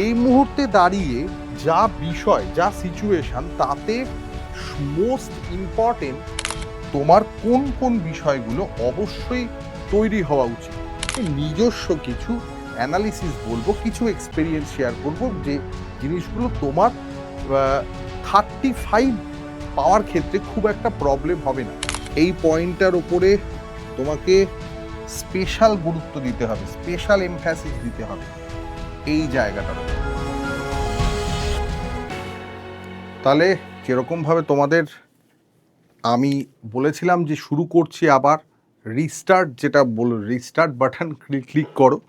এই মুহূর্তে দাঁড়িয়ে যা বিষয়, যা সিচুয়েশন তাতে মোস্ট ইম্পর্টেন্ট তোমার কোন কোন বিষয়গুলো অবশ্যই তৈরি হওয়া উচিত। নিজস্ব কিছু অ্যানালিসিস বলব, কিছু এক্সপেরিয়েন্স শেয়ার করব যে জিনিসগুলো তোমার থার্টি ফাইভ পাওয়ার ক্ষেত্রে খুব একটা প্রবলেম হবে না। এই পয়েন্টটার ওপরে তোমাকে স্পেশাল গুরুত্ব দিতে হবে স্পেশাল এমফ্যাসিস দিতে হবে। এই জায়গাটার তাহলে যেরকমভাবে তোমাদের আমি বলেছিলাম যে শুরু করছি আবার রিস্টার্ট যেটা বল রিস্টার্ট বাটন ক্লিক করো।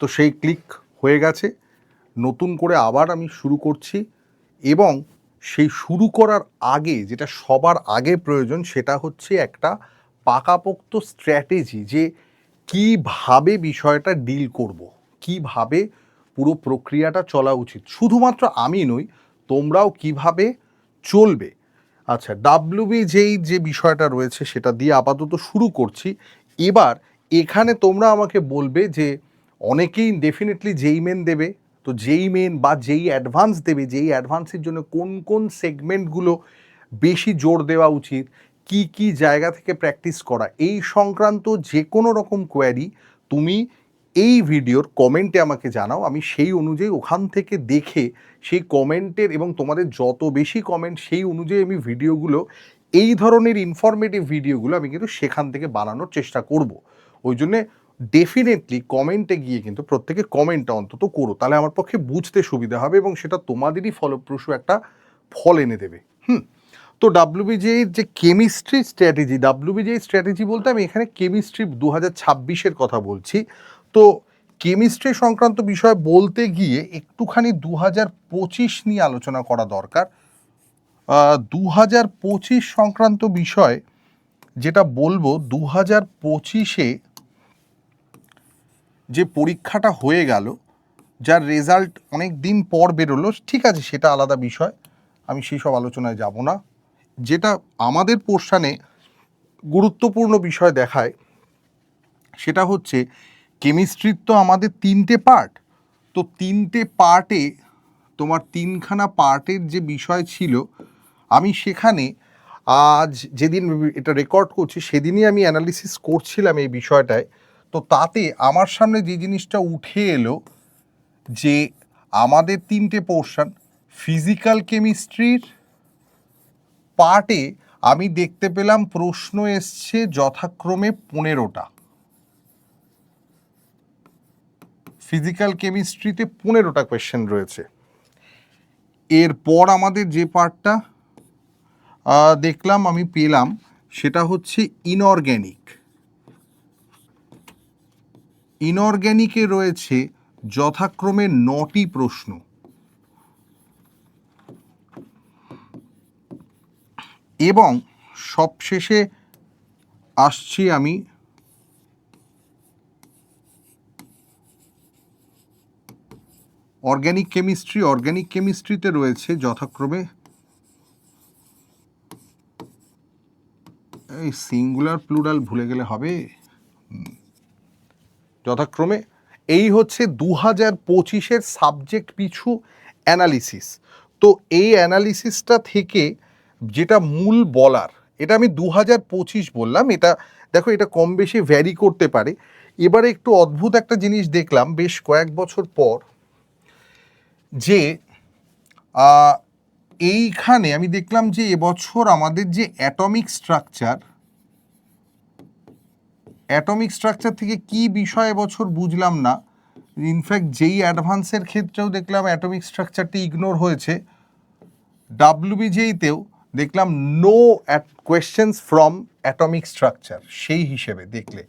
তো সেই ক্লিক হয়ে গেছে। নতুন করে আবার আমি শুরু করছি এবং সেই শুরু করার আগে, যেটা সবার আগে প্রয়োজন, সেটা হচ্ছে একটা পাকাপোক্ত স্ট্র্যাটেজি যে কীভাবে বিষয়টা ডিল করব, কীভাবে পুরো প্রক্রিয়াটা চলা উচিত। শুধুমাত্র আমি নই, তোমরাও কীভাবে চলবে। আচ্ছা ডাব্লিউবি যেই যে বিষয়টা রয়েছে সেটা দিয়ে আপাতত শুরু করছি। এবার এখানে তোমরা আমাকে বলবে যে অনেকেই ডেফিনেটলি যেই মেন দেবে, তো যেই মেন বা যেই অ্যাডভান্স দেবে, যেই অ্যাডভান্সের জন্য কোন কোন সেগমেন্টগুলো বেশি জোর দেওয়া উচিত, কি কি জায়গা থেকে প্র্যাকটিস করা, এই সংক্রান্ত যে কোনো রকম কোয়ারি তুমি এই ভিডিওর কমেন্টে আমাকে জানাও। আমি সেই অনুযায়ী ওখান থেকে দেখে সেই কমেন্টের এবং তোমাদের যত বেশি কমেন্ট সেই অনুযায়ী আমি ভিডিওগুলো, এই ধরনের ইনফরমেটিভ ভিডিওগুলো আমি কিন্তু সেখান থেকে বানানোর চেষ্টা করব। ওই জন্যে ডেফিনেটলি কমেন্টে গিয়ে কিন্তু প্রত্যেকে কমেন্টটা অন্তত করো। তাহলে আমার পক্ষে বুঝতে সুবিধা হবে এবং সেটা তোমাদেরই ফলপ্রসূ একটা ফল এনে দেবে। হুম? তো ডাব্লিউবিজের যে কেমিস্ট্রি স্ট্র্যাটেজি ডাব্লিউবিজের স্ট্র্যাটেজি বলতে আমি এখানে কেমিস্ট্রি দু হাজার কথা বলছি। তো কেমিস্ট্রি সংক্রান্ত বিষয় বলতে গিয়ে একটুখানি দু হাজার পঁচিশ নিয়ে আলোচনা করা দরকার। দু হাজার পঁচিশ সংক্রান্ত বিষয় যেটা বলব দু হাজার পঁচিশে যে পরীক্ষাটা হয়ে গেল, যার রেজাল্ট অনেক দিন পর বেরোলো, ঠিক আছে, সেটা আলাদা বিষয়, আমি সেই সব আলোচনায় যাব না। যেটা আমাদের পোর্শানে গুরুত্বপূর্ণ বিষয় দেখায়, সেটা হচ্ছে কেমিস্ট্রির তো আমাদের তিনটে পার্ট। তো তিনটে পার্টে, তোমার তিনখানা পার্টের যে বিষয় ছিল, আমি সেখানে আজ যেদিন এটা রেকর্ড করছি, সেদিনই আমি অ্যানালিসিস করছিলাম এই বিষয়টায়। তো তাতে আমার সামনে যে জিনিসটা উঠে এলো যে আমাদের তিনটে পোর্শন ফিজিক্যাল কেমিস্ট্রির পার্টে আমি দেখতে পেলাম প্রশ্ন এসছে যথাক্রমে পনেরোটা। ফিজিক্যাল কেমিস্ট্রিতে পনেরোটা কোয়েশ্চেন রয়েছে। এরপর আমাদের যে পার্টটা দেখলাম, আমি পেলাম, সেটা হচ্ছে ইনঅর্গ্যানিক ইনঅর্গ্যানিকে রয়েছে যথাক্রমে নটি প্রশ্ন। এবং সবশেষে আসছি আমি অর্গ্যানিক কেমিস্ট্রি অর্গ্যানিক কেমিস্ট্রিতে রয়েছে যথাক্রমে এই সিঙ্গুলার প্লুরাল ভুলে গেলে হবে। যথাক্রমে এই হচ্ছে দু হাজার পঁচিশের সাবজেক্ট পিছু অ্যানালিসিস তো এই অ্যানালিসিসটা থেকে যেটা মূল বলার, এটা আমি দু হাজার পঁচিশ বললাম, এটা দেখো এটা কম বেশি ভ্যারি করতে পারে। এবারে একটু অদ্ভুত একটা জিনিস দেখলাম, বেশ কয়েক বছর পর যে এইখানে আমি দেখলাম যে এবছর আমাদের যে অ্যাটমিক স্ট্রাকচার অ্যাটমিক স্ট্রাকচার থেকে কি বিষয় এবছর বুঝলাম না। ইনফ্যাক্ট যেই অ্যাডভান্সের ক্ষেত্রেও দেখলাম অ্যাটমিক স্ট্রাকচারটি ইগনোর হয়েছে। ডাব্লিউবিজেইতেও দেখলাম no at questions from atomic structure সেই হিসেবে দেখলে।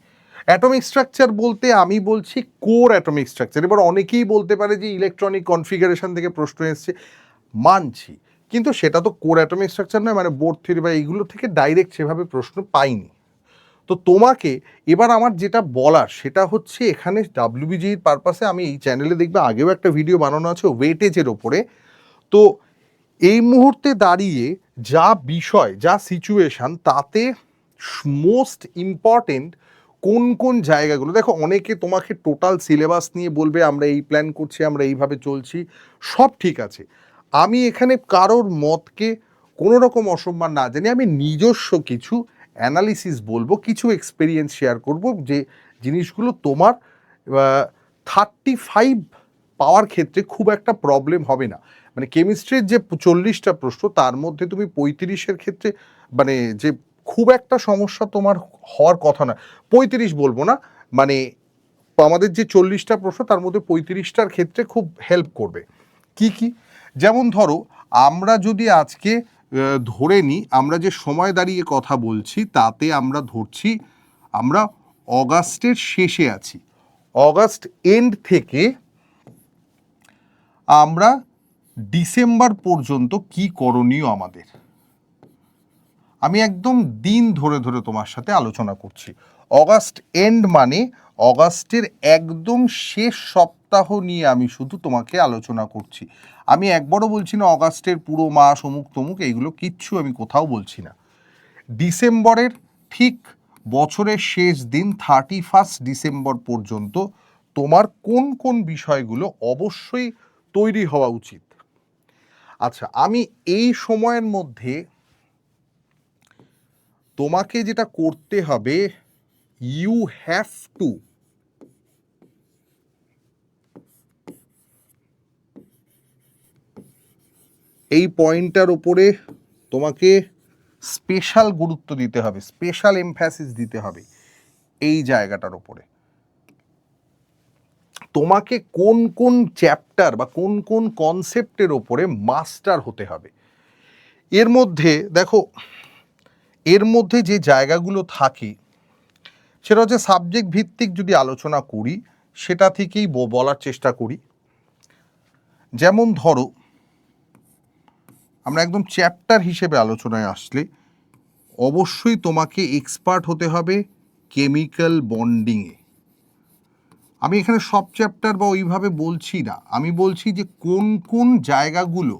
অ্যাটমিক স্ট্রাকচার বলতে আমি বলছি কোর অ্যাটমিক স্ট্রাকচার এবার অনেকেই বলতে পারে যে ইলেকট্রনিক কনফিগারেশন থেকে প্রশ্ন এসছে। মানছি। কিন্তু সেটা তো কোর অ্যাটমিক স্ট্রাকচার নয় মানে বোর্ড থিওরি বা এইগুলো থেকে ডাইরেক্ট সেভাবে প্রশ্ন পাইনি। তো তোমাকে এবার আমার যেটা বলার, সেটা হচ্ছে এখানে ডাব্লিউবিজির পারপাসে আমি এই চ্যানেলে দেখবে, আগেও একটা ভিডিও বানানো আছে ওয়েটেজের ওপরে। তো এই মুহূর্তে দাঁড়িয়ে যা বিষয়, যা সিচুয়েশান তাতে মোস্ট ইম্পর্টেন্ট কোন কোন জায়গাগুলো, দেখো অনেকে তোমাকে টোটাল সিলেবাস নিয়ে বলবে, আমরা এই প্ল্যান করছি, আমরা এইভাবে চলছি, সব ঠিক আছে। আমি এখানে কারোর মতকে কোনো রকম অসম্মান না জানি আমি নিজস্ব কিছু অ্যানালিসিস বলব, কিছু এক্সপিরিয়েন্স শেয়ার করব যে জিনিসগুলো তোমার থার্টি ফাইভ পাওয়ার ক্ষেত্রে খুব একটা প্রবলেম হবে না। মানে কেমিস্ট্রির যে চল্লিশটা প্রশ্ন, তার মধ্যে তুমি পঁয়ত্রিশের ক্ষেত্রে মানে যে খুব একটা সমস্যা তোমার হওয়ার কথা না পঁয়ত্রিশ বলব না মানে আমাদের যে চল্লিশটা প্রশ্ন, তার মধ্যে পঁয়ত্রিশটার ক্ষেত্রে খুব হেল্প করবে। কি কি? যেমন ধরো, আমরা যদি আজকে ধরে নিই আমরা যে সময় দাঁড়িয়ে কথা বলছি, তাতে আমরা ধরছি, আমরা অগাস্টের শেষে আছি। অগাস্ট এন্ড থেকে আমরা ডিসেম্বর পর্যন্ত কি করণীয় আমাদের? আমি একদম দিন ধরে ধরে তোমার সাথে আলোচনা করছি। অগাস্ট এন্ড মানে অগাস্টের একদম শেষ সপ্তাহ নিয়ে আমি শুধু তোমাকে আলোচনা করছি। আমি একবারও বলছি না অগাস্টের পুরো মাস, অমুক তমুক, এইগুলো কিচ্ছু আমি কোথাও বলছি না। ডিসেম্বরের ঠিক বছরের শেষ দিন থার্টি ফার্স্ট ডিসেম্বর পর্যন্ত তোমার কোন কোন বিষয়গুলো অবশ্যই তৈরি হওয়া উচিত। আচ্ছা আমি এই সময়ের মধ্যে তোমাকে যেটা করতে হবে ইউ হ্যাভ টু এই পয়েন্টটার ওপরে তোমাকে স্পেশাল গুরুত্ব দিতে হবে স্পেশাল এমফ্যাসিস দিতে হবে এই জায়গাটার ওপরে তোমাকে কোন কোন চ্যাপ্টার বা কোন কোন কনসেপ্টের ওপরে মাস্টার হতে হবে। এর মধ্যে দেখো এর মধ্যে যে জায়গাগুলো থাকে, সেটা হচ্ছে সাবজেক্ট ভিত্তিক যদি আলোচনা করি, সেটা থেকেই বলার চেষ্টা করি। যেমন ধরো, আমরা একদম চ্যাপ্টার হিসেবে আলোচনায় আসলে, অবশ্যই তোমাকে এক্সপার্ট হতে হবে কেমিক্যাল বন্ডিংয়ে আমি এখানে সব চ্যাপ্টার বা ওইভাবে বলছি না, আমি বলছি যে কোন কোন জায়গাগুলো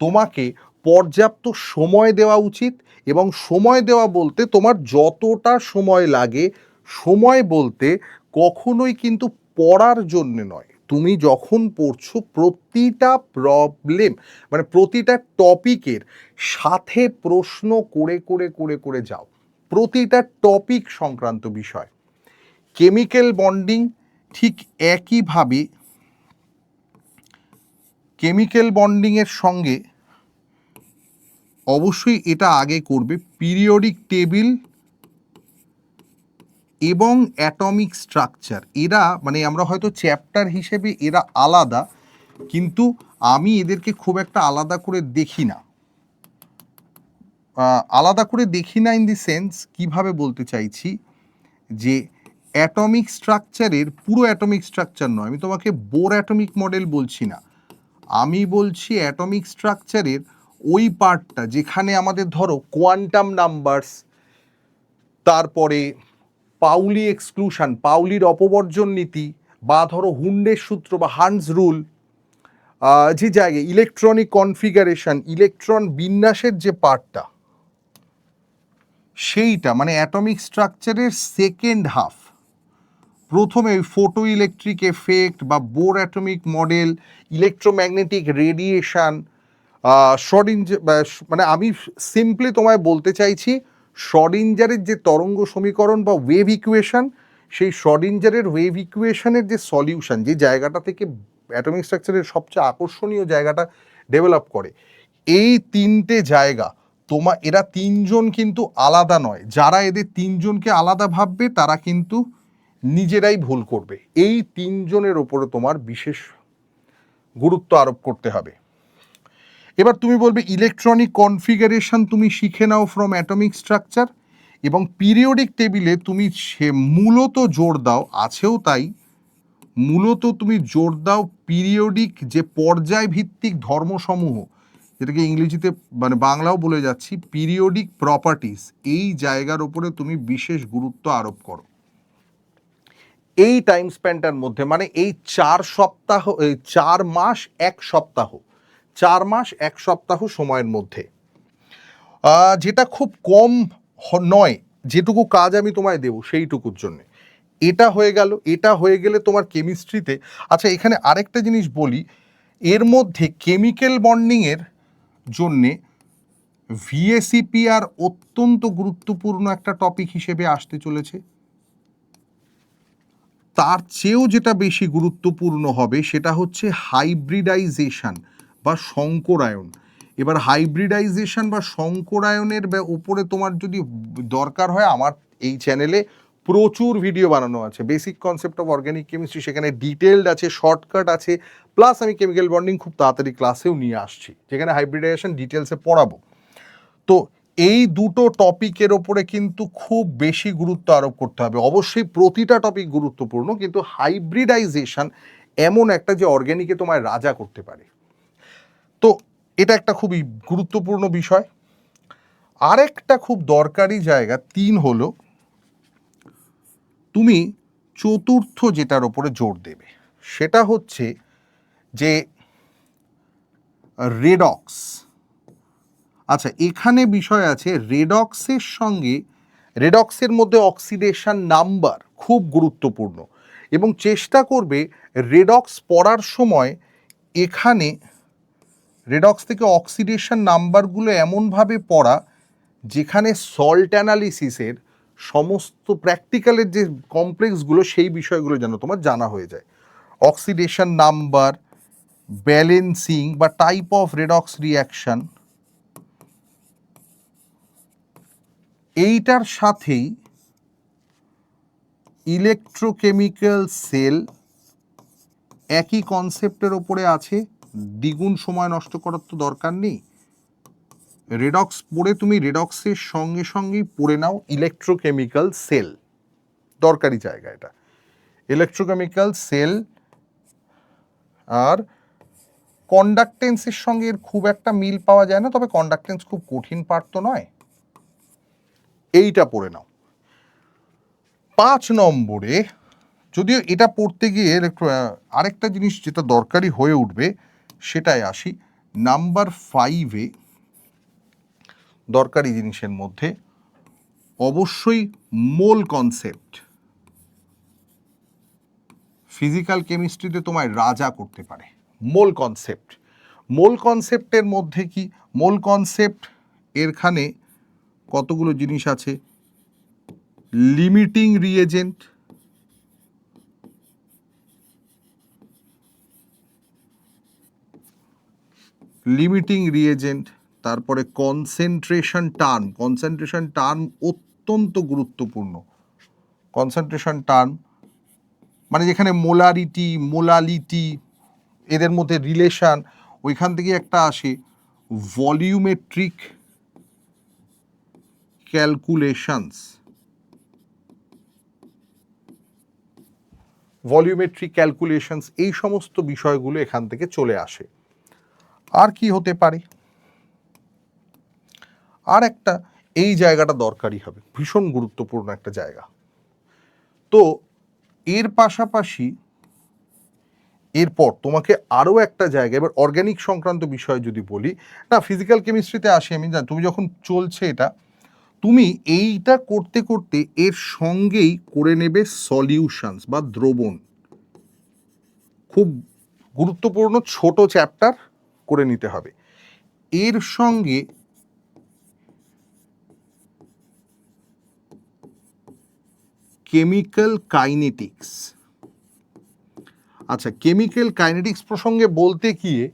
তোমাকে পর্যাপ্ত সময় দেওয়া উচিত এবং সময় দেওয়া বলতে তোমার যতটা সময় লাগে, সময় বলতে কখনোই কিন্তু পড়ার জন্য নয়। তুমি যখন পড়ছো প্রতিটা প্রবলেম মানে প্রতিটা টপিকের সাথে প্রশ্ন করে করে করে করে যাও। প্রতিটা টপিক সংক্রান্ত বিষয়। কেমিক্যাল বন্ডিং ঠিক একইভাবে কেমিক্যাল বন্ডিংয়ের সঙ্গে অবশ্যই এটা আগে করবে। পিরিয়ডিক টেবিল এবং অ্যাটমিক স্ট্রাকচার এরা মানে আমরা হয়তো চ্যাপ্টার হিসেবে এরা আলাদা, কিন্তু আমি এদেরকে খুব একটা আলাদা করে দেখি না। আলাদা করে দেখি না ইন দি সেন্স কীভাবে বলতে চাইছি যে অ্যাটমিক স্ট্রাকচারের পুরো অ্যাটমিক স্ট্রাকচার নয়। আমি তোমাকে বোর অ্যাটমিক মডেল বলছি না। আমি বলছি অ্যাটমিক স্ট্রাকচারের ওই পার্টটা যেখানে আমাদের ধরো কোয়ান্টাম নাম্বারস তারপরে পাউলি এক্সক্লুশন পাউলির অপবর্জন নীতি বা ধরো হুন্ডের সূত্র বা হান্স রুল যে জায়গায় ইলেকট্রনিক কনফিগারেশন ইলেকট্রন বিন্যাসের যে পার্টটা, সেইটা মানে অ্যাটমিক স্ট্রাকচারের সেকেন্ড হাফ প্রথমে ওই ফোটো ইলেকট্রিক এফেক্ট বা Bohr atomic model electromagnetic radiation Schrodinger মানে আমি সিম্পলি তোমায় বলতে চাইছি শর্ডিঞ্জারের যে তরঙ্গ সমীকরণ বা ওয়েভ ইকুয়েশন সেই শর্ডিঞ্জারের ওয়েভ ইকুয়েশনের যে সলিউশন যে জায়গাটা থেকে অ্যাটমিক স্ট্রাকচারের সবচেয়ে আকর্ষণীয় জায়গাটা ডেভেলপ করে, এই তিনটে জায়গা, তোমা, এরা তিনজন কিন্তু আলাদা নয়, যারা এদের তিনজনকে আলাদা ভাববে, তারা কিন্তু নিজেরাই ভুল করবে, এই তিনজনের ওপরে তোমার বিশেষ গুরুত্ব আরোপ করতে হবে। এবার তুমি বলবে ইলেকট্রনিক কনফিগারেশন তুমি শিখে নাও ফ্রম অ্যাটমিক স্ট্রাকচার এবং পিরিয়ডিক টেবিলে তুমি সে মূলত জোর দাও, আছেও তাই, মূলত তুমি জোর দাও পিরিয়ডিক যে পর্যায় ভিত্তিক ধর্মসমূহ, যেটাকে ইংরেজিতে মানে বাংলাও বলে যাচ্ছি পিরিয়ডিক প্রপার্টিস এই জায়গার ওপরে তুমি বিশেষ গুরুত্ব আরোপ করো। এই টাইম স্প্যানটার মধ্যে মানে এই চার সপ্তাহ, এই চার মাস, এক সপ্তাহ। চার মাস, এক সপ্তাহ সময়ের মধ্যে। যেটা খুব কম নয়, যেটুকু কাজ আমি তোমায় দেবো সেইটুকুর জন্যে। এটা হয়ে গেল, এটা হয়ে গেলে তোমার কেমিস্ট্রিতে আচ্ছা এখানে আরেকটা জিনিস বলি, এর মধ্যে কেমিক্যাল বন্ডিংয়ের জন্যে ভিএসিপিআর অত্যন্ত গুরুত্বপূর্ণ একটা টপিক হিসেবে আসতে চলেছে। তার চেয়েও যেটা বেশি গুরুত্বপূর্ণ হবে সেটা হচ্ছে হাইব্রিডাইজেশন। বা শঙ্করায়ন। এবার হাইব্রিডাইজেশন বা শঙ্করায়নের উপরে তোমার যদি দরকার হয়, আমার এই চ্যানেলে প্রচুর ভিডিও বানানো আছে। Basic concept of organic chemistry সেখানে ডিটেলড আছে শর্টকাট আছে প্লাস আমি কেমিক্যাল বন্ডিং খুব তাড়াতাড়ি ক্লাসেও নিয়ে আসছি, যেখানে হাইব্রিডাইজেশন ডিটেলসে পড়াবো। তো এই দুটো টপিকের ওপরে কিন্তু খুব বেশি গুরুত্ব আরোপ করতে হবে। অবশ্যই প্রতিটা টপিক গুরুত্বপূর্ণ, কিন্তু হাইব্রিডাইজেশন এমন একটা যে অর্গ্যানিকে তোমায় রাজা করতে পারে। এটা একটা খুবই গুরুত্বপূর্ণ বিষয়। আরেকটা খুব দরকারি জায়গা তিন হলো, তুমি চতুর্থ যেটার ওপরে জোর দেবে, সেটা হচ্ছে যে রেডক্স আচ্ছা এখানে বিষয় আছে রেডক্সের সঙ্গে রেডক্সের মধ্যে অক্সিডেশন নাম্বার খুব গুরুত্বপূর্ণ এবং চেষ্টা করবে রেডক্স পড়ার সময় এখানে রেডক্স থেকে অক্সিডেশন নাম্বারগুলো এমনভাবে পড়া, যেখানে সল্ট অ্যানালিসিসের সমস্ত প্র্যাকটিক্যালের যে কমপ্লেক্সগুলো সেই বিষয়গুলো যেন তোমার জানা হয়ে যায়। অক্সিডেশন নাম্বার ব্যালেন্সিং বা টাইপ অফ রেডক্স রিয়াকশন এইটার সাথেই ইলেকট্রোকেমিক্যাল সেল একই কনসেপ্টের ওপরে আছে। দ্বিগুণ সময় নষ্ট করার তো দরকার নেই। রেডক্স পড়ে তুমি রেডক্সের সঙ্গে সঙ্গেই পড়ে নাও ইলেকট্রোকেমিক্যাল সেল দরকারি জায়গা এটা। ইলেকট্রোকেমিক্যাল সেল আর কন্ডাক্টেন্সের সঙ্গে এর খুব একটা মিল পাওয়া যায় না, তবে কন্ডাক্টেন্স খুব কঠিন পার্ট তো নয়। এইটা পড়ে নাও। পাঁচ নম্বরে যদিও এটা পড়তে গিয়ে আরেকটা জিনিস যেটা দরকারি হয়ে উঠবে সেটাই আসি। নাম্বার ফাইভে দরকারি জিনিসের মধ্যে অবশ্যই মোল কনসেপ্ট ফিজিক্যাল কেমিস্ট্রিতে তোমায় রাজা করতে পারে। মোল কনসেপ্ট মোল কনসেপ্টের মধ্যে কি? মোল কনসেপ্ট এরখানে কতগুলো জিনিস আছে? লিমিটিং রিএজেন্ট লিমিটিং রিয়েজেন্ট তারপরে কনসেন্ট্রেশন টার্ম কনসেন্ট্রেশন টার্ম অত্যন্ত গুরুত্বপূর্ণ। কনসেন্ট্রেশন টার্ম মানে যেখানে মোলারিটি মোলালিটি এদের মধ্যে রিলেশান ওইখান থেকে একটা আসে ভলিউমেট্রিক ক্যালকুলেশনস ভলিউমেট্রিক ক্যালকুলেশনস এই সমস্ত বিষয়গুলো এখান থেকে চলে আসে। আর কি হতে পারে? আর একটা, এই জায়গাটা দরকারি হবে। ভীষণ গুরুত্বপূর্ণ একটা জায়গা। তো, এর পাশাপাশি এরপর তোমাকে আরও একটা জায়গা, এবার অর্গ্যানিক সংক্রান্ত বিষয় যদি বলি, না ফিজিক্যাল কেমিস্ট্রিতে আসি আমি, জানি, তুমি যখন চলছে এটা, তুমি এইটা করতে করতে এর সঙ্গেই করে নেবে সলিউশনস বা দ্রবণ। খুব গুরুত্বপূর্ণ ছোট চ্যাপ্টার করে নিতে হবে। এর সঙ্গে কেমিক্যাল কাইনেটিক্স। আচ্ছা কেমিক্যাল কাইনেটিক্স প্রসঙ্গে বলতে গিয়ে,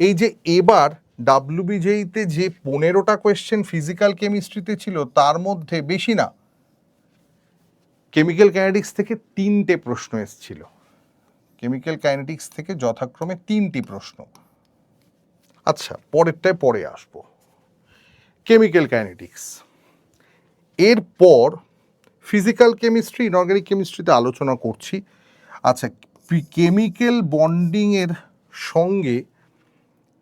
এই যে এবার ডাব্লিউবিজেইতে যে পনেরোটা কোয়েশ্চেন ফিজিক্যাল কেমিস্ট্রিতে ছিল, তার মধ্যে বেশি না, কেমিক্যাল কাইনেটিক্স থেকে তিনটে প্রশ্ন এসেছিল। কেমিক্যাল কাইনেটিক্স থেকে যথাক্রমে তিনটি প্রশ্ন। আচ্ছা পরেরটায় পরে আসব। কেমিক্যাল কাইনেটিক্স এরপর ফিজিক্যাল কেমিস্ট্রি ইনঅর্গানিক কেমিস্ট্রিতে আলোচনা করছি। আচ্ছা কেমিক্যাল বন্ডিংয়ের সঙ্গে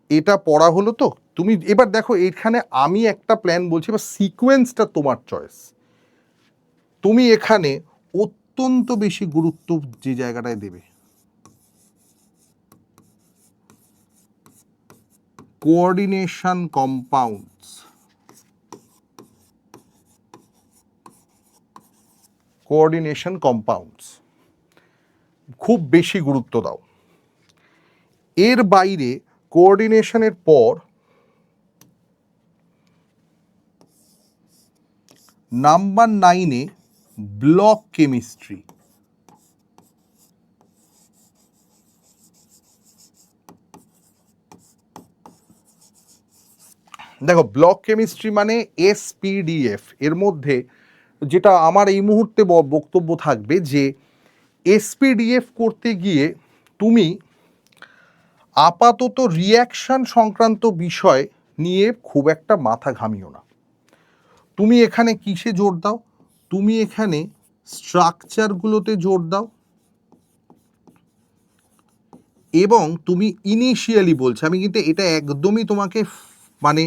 এটা পড়া হলো তো? তুমি এবার দেখো, এখানে আমি একটা প্ল্যান বলছি, বা সিকোয়েন্সটা তোমার চয়েস তুমি এখানে অত্যন্ত বেশি গুরুত্ব যে জায়গাটায় দেবে। কোঅর্ডিনেশন কম্পাউন্ডস কোঅর্ডিনেশন কম্পাউন্ডস খুব বেশি গুরুত্ব দাও। এর বাইরে কোঅর্ডিনেশনের পর নাম্বার নাইনে ব্লক কেমিস্ট্রি দেখো ব্লক কেমিস্ট্রি মানে এসপিডিএফ এর মধ্যে যেটা আমার এই মুহূর্তে বক্তব্য থাকবে যে এসপিডিএফ করতে গিয়ে তুমি আপাতত রিয়াকশন সংক্রান্ত বিষয় নিয়ে খুব একটা মাথা ঘামিও না। তুমি এখানে কিসে জোর দাও? তুমি এখানে স্ট্রাকচারগুলোতে জোর দাও। এবং তুমি ইনিশিয়ালি বলছো, আমি কিন্তু এটা একদমই তোমাকে মানে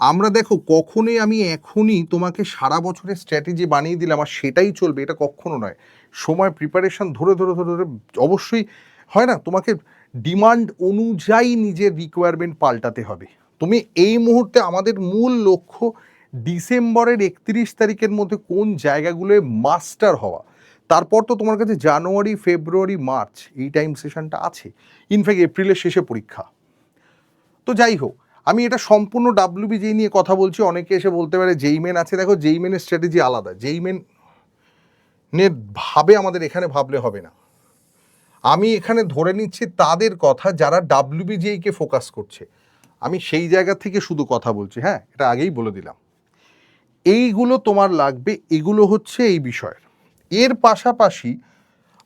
আমরা দেখো কখনোই আমি এখনই তোমাকে সারা বছরের স্ট্র্যাটেজি বানিয়ে দিলাম আর সেটাই চলবে, এটা কখনো নয়। সময় প্রিপারেশন ধরে ধরে ধরে ধরে অবশ্যই হয় না? তোমাকে ডিমান্ড অনুযায়ী নিজের রিকোয়ারমেন্ট পাল্টাতে হবে। তুমি এই মুহূর্তে আমাদের মূল লক্ষ্য ডিসেম্বরের একত্রিশ তারিখের মধ্যে কোন জায়গাগুলোয় মাস্টার হওয়া। তারপর তো তোমার কাছে জানুয়ারি, ফেব্রুয়ারি, মার্চ এই টাইম সেশনটা আছে। ইনফ্যাক্ট এপ্রিলের শেষে পরীক্ষা। তো যাই হোক আমি এটা সম্পূর্ণ ডাব্লিউবিজি নিয়ে কথা বলছি, অনেকে এসে বলতে পারে যেইমেন আছে। দেখো যেইমেনের স্ট্র্যাটেজি আলাদা। যেইমেন নের ভাবে আমাদের এখানে ভাবলে হবে না। আমি এখানে ধরে নিচ্ছি তাদের কথা যারা ডাব্লিউবিজিকে ফোকাস করছে। আমি সেই জায়গা থেকে শুধু কথা বলছি হ্যাঁ এটা আগেই বলে দিলাম। এইগুলো তোমার লাগবে, এগুলো হচ্ছে এই বিষয়ের। এর পাশাপাশি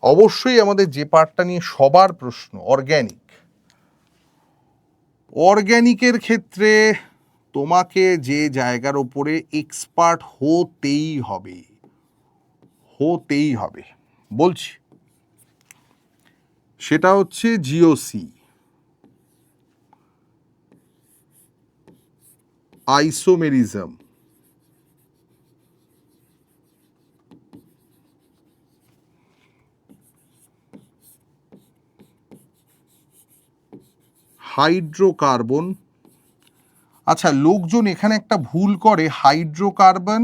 অবশ্যই আমাদের যে পার্টটা নিয়ে সবার প্রশ্ন অর্গ্যানিক অর্গ্যানিকের ক্ষেত্রে তোমাকে যে জায়গার ওপরে এক্সপার্ট হতেই হবে হতেই হবে। বলছি, সেটা হচ্ছে জিওসি আইসোমেরিজম হাইড্রোকার্বন। আচ্ছা লোকজন এখানে একটা ভুল করে, হাইড্রোকার্বন,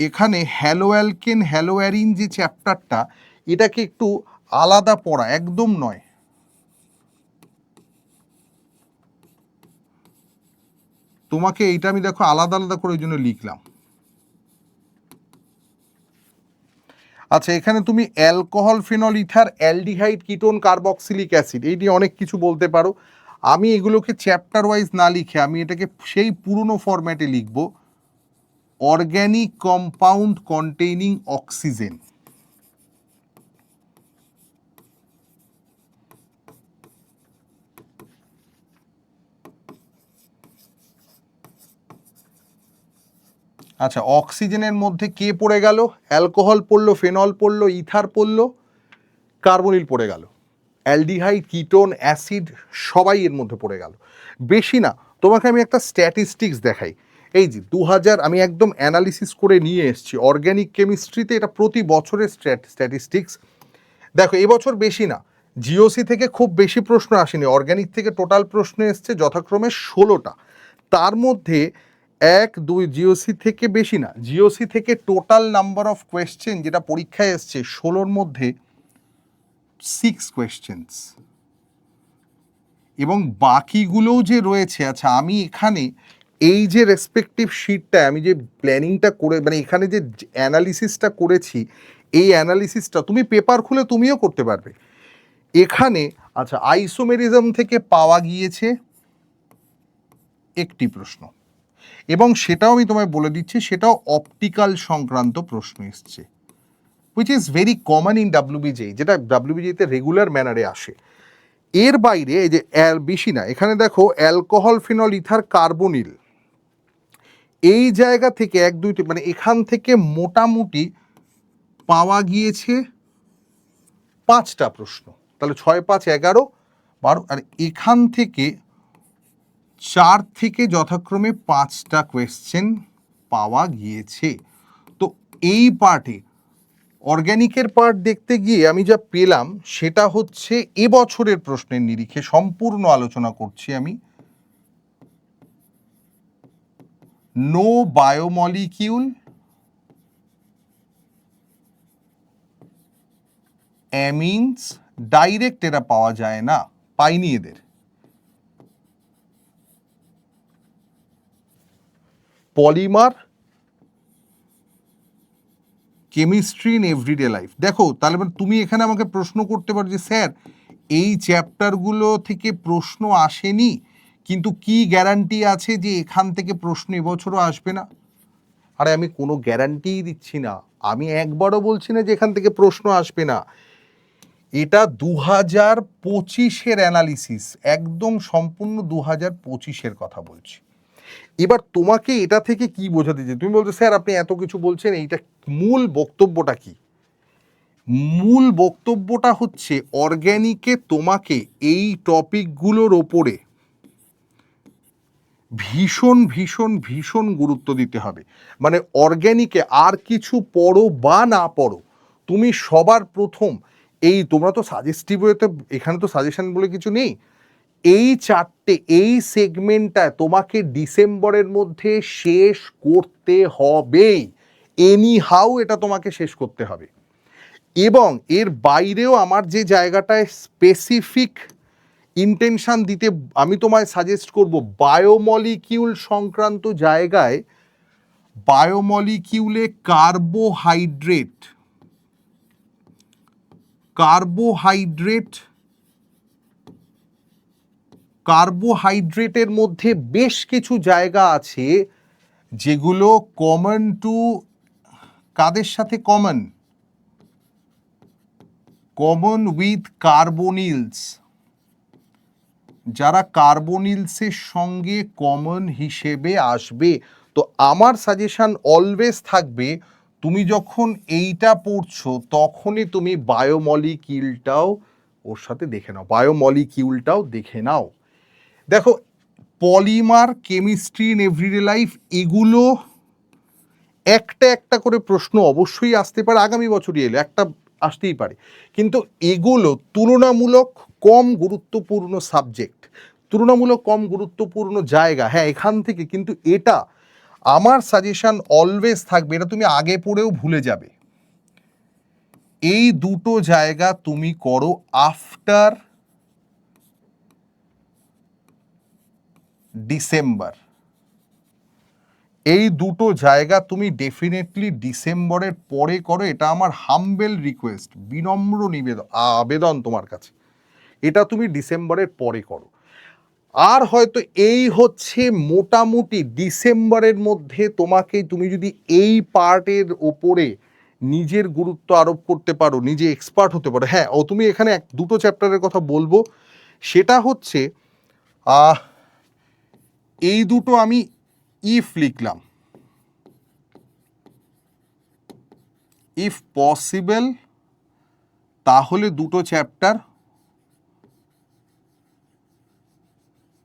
এখানে হ্যালোঅ্যালকেন, হ্যালোঅ্যারিন যে চ্যাপ্টারটা, এটাকে একটু আলাদা পড়া, একদম নয়। তোমাকে এইটা আমি দেখো আলাদা আলাদা করে ওই জন্য লিখলাম। আচ্ছা এখানে তুমি alcohol, phenol, ether, aldehyde, ketone, carboxylic acid, এই অনেক কিছু বলতে পারো। আমি এগুলোকে চ্যাপ্টার ওয়াইজ না লিখে আমি এটাকে সেই পুরনো ফরম্যাটে লিখব। অর্গ্যানিক কম্পাউন্ড কন্টেইনিং অক্সিজেন আচ্ছা অক্সিজেনের মধ্যে কে পড়ে গেল? অ্যালকোহল পড়ল ফেনল পড়ল ইথার পড়ল কার্বনিল পড়ে গেল। অ্যালডিহাইড, কিটোন, অ্যাসিড সবাই এর মধ্যে পড়ে গেল। বেশি না, তোমাকে আমি একটা স্ট্যাটিস্টিক্স দেখাই। এই যে দু হাজার আমি একদম অ্যানালিসিস করে নিয়ে এসেছি। অর্গ্যানিক কেমিস্ট্রিতে এটা প্রতি বছরের স্ট্যাটিস্টিক্স দেখো, এবছর বেশি না। জিওসি থেকে খুব বেশি প্রশ্ন আসেনি। অর্গ্যানিক থেকে টোটাল প্রশ্ন এসছে যথাক্রমে ষোলোটা। তার মধ্যে এক, দুই জিওসি থেকে বেশি না। জিওসি থেকে টোটাল নাম্বার অফ কোয়েশ্চেন যেটা পরীক্ষায় এসছে, ষোলোর মধ্যে সিক্স কোয়েশ্চেন্স এবং বাকিগুলোও যে রয়েছে আচ্ছা আমি এখানে এই যে রেসপেক্টিভ শিটটা আমি যে প্ল্যানিংটা করে মানে এখানে যে অ্যানালিসিসটা করেছি, এই অ্যানালিসিসটা তুমি পেপার খুলে তুমিও করতে পারবে। এখানে আচ্ছা আইসোমেরিজম থেকে পাওয়া গিয়েছে একটি প্রশ্ন। এবং সেটাও আমি তোমায় বলে দিচ্ছি, সেটাও অপটিক্যাল সংক্রান্ত প্রশ্ন এসছে। Which is very common in WBJ যেটা ডাব্লিউবিজিতে রেগুলার ম্যানারে আসে। এর বাইরে এই যে অ্যাল, বেশি না, এখানে দেখো অ্যালকোহল, ফিনল, ইথার, কার্বনিল। এই জায়গা থেকে এক দুইটি মানে এখান থেকে মোটামুটি পাওয়া গিয়েছে পাঁচটা প্রশ্ন। তাহলে ছয়, পাঁচ, এগারো, বারো, আর এখান থেকে চার থেকে যথাক্রমে পাঁচটা কোয়েশ্চেন পাওয়া গিয়েছে। তো এই পার্টে অর্গ্যানিকের পার্ট দেখতে গিয়ে আমি যা পেলাম সেটা হচ্ছে এবছরের প্রশ্নের নিরিখে সম্পূর্ণ আলোচনা করছি আমি। নো বায়োমলিকিউল অ্যামিনস ডাইরেক্ট এরা পাওয়া যায় না, পাইনি এদের। Polymer chemistry in everyday life দেখো, তাহলে মানে তুমি এখানে আমাকে প্রশ্ন করতে পারো যে, স্যার, এই চ্যাপ্টারগুলো থেকে প্রশ্ন আসেনি, কিন্তু কি গ্যারান্টি আছে যে এখান থেকে প্রশ্ন এবছরও আসবে না? আরে, আমি কোনো গ্যারান্টিই দিচ্ছি না। আমি একবারও বলছি না যে এখান থেকে প্রশ্ন আসবে না। এটা দু হাজার পঁচিশের অ্যানালিসিস একদম সম্পূর্ণ দু হাজার পঁচিশের কথা বলছি। এবার তোমাকে এটা থেকে কি বোঝাতে চাই? তুমি বলছো, স্যার, আপনি এত কিছু বলছেন, এইটা মূল বক্তব্যটা কি? মূল বক্তব্যটা হচ্ছে, অর্গ্যানিকে তোমাকে এই টপিকগুলোর ওপরে ভীষণ ভীষণ ভীষণ গুরুত্ব দিতে হবে। মানে অর্গ্যানিকে আর কিছু পড়ো বা না পড়ো, তুমি সবার প্রথম এই, তোমরা তো সাজেস্টিভ ওয়েতে এখানে তো সাজেশন বলে কিছু নেই এই চারটে, এই সেগমেন্টটা তোমাকে ডিসেম্বরের মধ্যে শেষ করতে হবেই। এনি হাউ এটা তোমাকে শেষ করতে হবে। এবং এর বাইরেও আমার যে জায়গাটায় স্পেসিফিক ইন্টেনশন দিতে আমি তোমায় সাজেস্ট করব বায়োমলিকিউল সংক্রান্ত জায়গায় বায়োমলিকিউলে কার্বোহাইড্রেট কার্বোহাইড্রেট কার্বোহাইড্রেটের মধ্যে বেশ কিছু জায়গা আছে যেগুলো কমন টু কাদের সাথে কমন কমন উইথ কার্বোনিলস যারা কার্বোনিলসের সঙ্গে কমন হিসেবে আসবে। তো আমার সাজেশন অলওয়েজ থাকবে, তুমি যখন এইটা পড়ছো, তখনই তুমি বায়োমলিকিউলটাও ওর সাথে দেখে নাও। বায়োমলিকিউলটাও দেখে নাও। দেখো polymer chemistry in everyday life এগুলো একটা একটা করে প্রশ্ন অবশ্যই আসতে পারে, আগামী বছরই এলো, একটা আসতেই পারে। কিন্তু এগুলো তুলনামূলক কম গুরুত্বপূর্ণ সাবজেক্ট তুলনামূলক কম গুরুত্বপূর্ণ জায়গা। হ্যাঁ এখান থেকে, কিন্তু এটা আমার সাজেশান অলওয়েজ থাকবে, এটা তুমি আগে পড়েও ভুলে যাবে। এই দুটো জায়গা তুমি করো আফটার ডিসেম্বর। এই দুটো জায়গা তুমি ডেফিনেটলি ডিসেম্বরের পরে করো, এটা আমার হাম্বেল রিকোয়েস্ট বিনম্র নিবেদন আবেদন তোমার কাছে। এটা তুমি ডিসেম্বরের পরে করো। আর হয়তো এই হচ্ছে মোটামুটি ডিসেম্বরের মধ্যে তোমাকে তুমি যদি এই পার্টের ওপরে নিজের গুরুত্ব আরোপ করতে পারো, নিজে এক্সপার্ট হতে পারো হ্যাঁ ও তুমি এখানে এক, দুটো চ্যাপ্টারের কথা বলব। সেটা হচ্ছে এই দুটো আমি ইফ লিখলাম। ইফ পসিবল তাহলে দুটো চ্যাপ্টার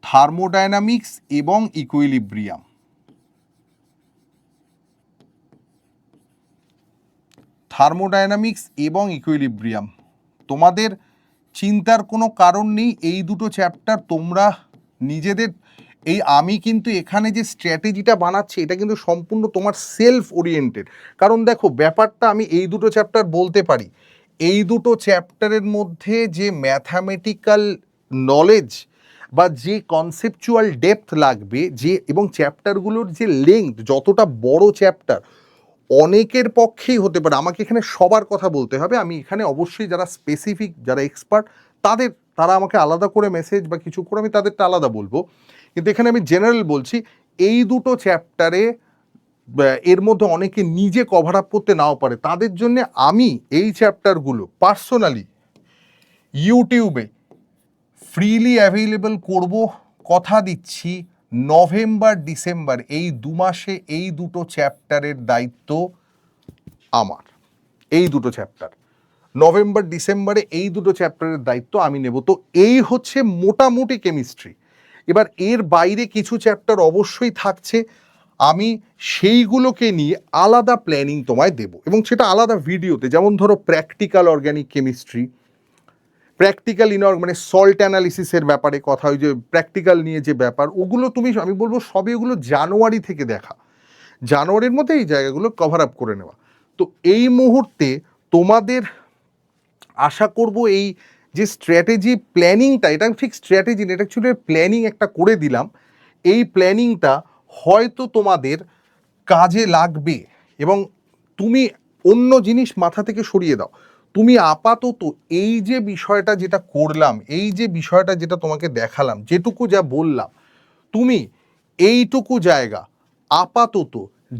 থার্মোডায়নামিক্স এবং ইকুইলিব্রিয়াম থার্মোডায়নামিক্স এবং ইকুইলিব্রিয়াম তোমাদের চিন্তার কোনো কারণ নেই, এই দুটো চ্যাপ্টার তোমরা নিজেদের এই আমি কিন্তু এখানে যে স্ট্র্যাটেজিটা বানাচ্ছি, এটা কিন্তু সম্পূর্ণ তোমার সেলফ ওরিয়েন্টেড কারণ দেখো, ব্যাপারটা আমি এই দুটো চ্যাপ্টার বলতে পারি। এই দুটো চ্যাপ্টারের মধ্যে যে ম্যাথামেটিক্যাল নলেজ বা যে কনসেপচুয়াল ডেপথ লাগবে, যে এবং চ্যাপ্টারগুলোর যে লেংথ যতটা বড় চ্যাপ্টার অনেকের পক্ষেই হতে পারে। আমাকে এখানে সবার কথা বলতে হবে। আমি এখানে অবশ্যই যারা স্পেসিফিক যারা এক্সপার্ট তাদের, তারা আমাকে আলাদা করে মেসেজ বা কিছু করে আমি তাদেরটা আলাদা বলব। কিন্তু এখানে আমি জেনারেল বলছি, এই দুটো চ্যাপ্টারে এর মধ্যে অনেকে নিজে কভার আপ করতে নাও পারে। তাদের জন্য আমি এই চ্যাপ্টারগুলো পার্সোনালি ইউটিউবে ফ্রিলি অ্যাভেলেবল করব, কথা দিচ্ছি নভেম্বর ডিসেম্বর এই দু মাসে এই দুটো চ্যাপ্টারের দায়িত্ব আমার। এই দুটো চ্যাপ্টার নভেম্বর ডিসেম্বরে এই দুটো চ্যাপ্টারের দায়িত্ব আমি নেব। তো এই হচ্ছে মোটামুটি কেমিস্ট্রি এবার এর বাইরে কিছু চ্যাপ্টার অবশ্যই থাকছে। আমি সেইগুলোকে নিয়ে আলাদা প্ল্যানিং তোমায় দেব এবং সেটা আলাদা ভিডিওতে যেমন ধরো প্র্যাকটিক্যাল অর্গ্যানিক কেমিস্ট্রি প্র্যাকটিক্যাল ইনর মানে সল্ট অ্যানালিসিসের ব্যাপারে কথা, ওই যে প্র্যাকটিক্যাল নিয়ে যে ব্যাপার, ওগুলো তুমি, আমি বলব সবই ওগুলো জানুয়ারি থেকে দেখা। জানুয়ারির মধ্যে এই জায়গাগুলো কভার আপ করে নেওয়া। তো এই মুহূর্তে তোমাদের আশা করব এই যে স্ট্র্যাটেজি প্ল্যানিংটা এটা ঠিক স্ট্র্যাটেজি না, এটা অ্যাকচুয়ালি প্ল্যানিং একটা করে দিলাম। এই প্ল্যানিংটা হয়তো তোমাদের কাজে লাগবে এবং তুমি অন্য জিনিস মাথা থেকে সরিয়ে দাও। তুমি আপাতত এই যে বিষয়টা যেটা করলাম, এই যে বিষয়টা যেটা তোমাকে দেখালাম, যেটুকু যা বললাম, তুমি এইটুকু জায়গা আপাতত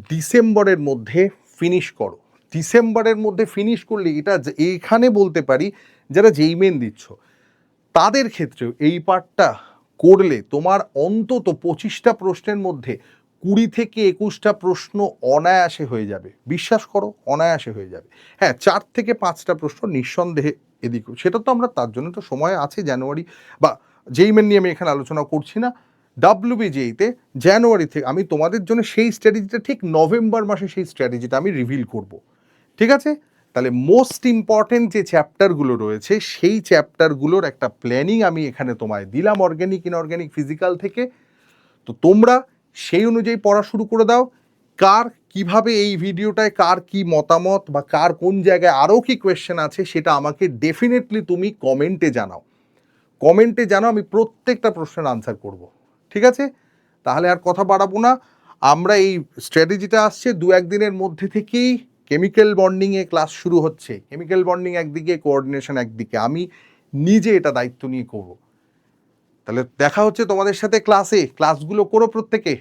ডিসেম্বরের মধ্যে ফিনিশ করো। ডিসেম্বরের মধ্যে ফিনিশ করলে এটা এইখানে বলতে পারি যারা যেই মেন দিচ্ছ, তাদের ক্ষেত্রেও এই পার্টটা করলে তোমার অন্তত পঁচিশটা প্রশ্নের মধ্যে কুড়ি থেকে একুশটা প্রশ্ন অনায়াসে হয়ে যাবে। বিশ্বাস করো, অনায়াসে হয়ে যাবে। হ্যাঁ চার থেকে পাঁচটা প্রশ্ন নিঃসন্দেহে এদিক সেটা তো আমরা তার জন্য তো সময় আছে জানুয়ারি বা যেই মেন নিয়ে আমি এখানে আলোচনা করছি না ডাব্লিউবিজেইতে জানুয়ারি থেকে আমি তোমাদের জন্য সেই স্ট্র্যাটেজিটা ঠিক নভেম্বর মাসে সেই স্ট্র্যাটেজিটা আমি রিভিল করব। ঠিক আছে? তাহলে মোস্ট ইম্পর্টেন্ট যে চ্যাপ্টারগুলো রয়েছে, সেই চ্যাপ্টারগুলোর একটা প্ল্যানিং আমি এখানে তোমায় দিলাম অর্গ্যানিক ইনঅর্গ্যানিক ফিজিক্যাল থেকে। তো তোমরা সেই অনুযায়ী পড়া শুরু করে দাও। কার কীভাবে এই ভিডিওটায় কার কি মতামত বা কার কোন জায়গায় আরও কি কোয়েশ্চেন আছে সেটা আমাকে ডেফিনেটলি তুমি কমেন্টে জানাও। কমেন্টে জানাও, আমি প্রত্যেকটা প্রশ্নের আনসার করব। ঠিক আছে? তাহলে আর কথা বাড়াবো না। আমরা এই স্ট্র্যাটেজিটা আসছে দু একদিনের মধ্যে থেকেই। কেমিক্যাল বন্ডিংয়ে ক্লাস শুরু হচ্ছে। কেমিক্যাল বন্ডিং একদিকে কোঅর্ডিনেশন একদিকে। আমি নিজে এটা দায়িত্ব নিয়ে করব। তাহলে দেখা হচ্ছে তোমাদের সাথে ক্লাসে ক্লাসগুলো করো প্রত্যেকে।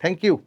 Thank you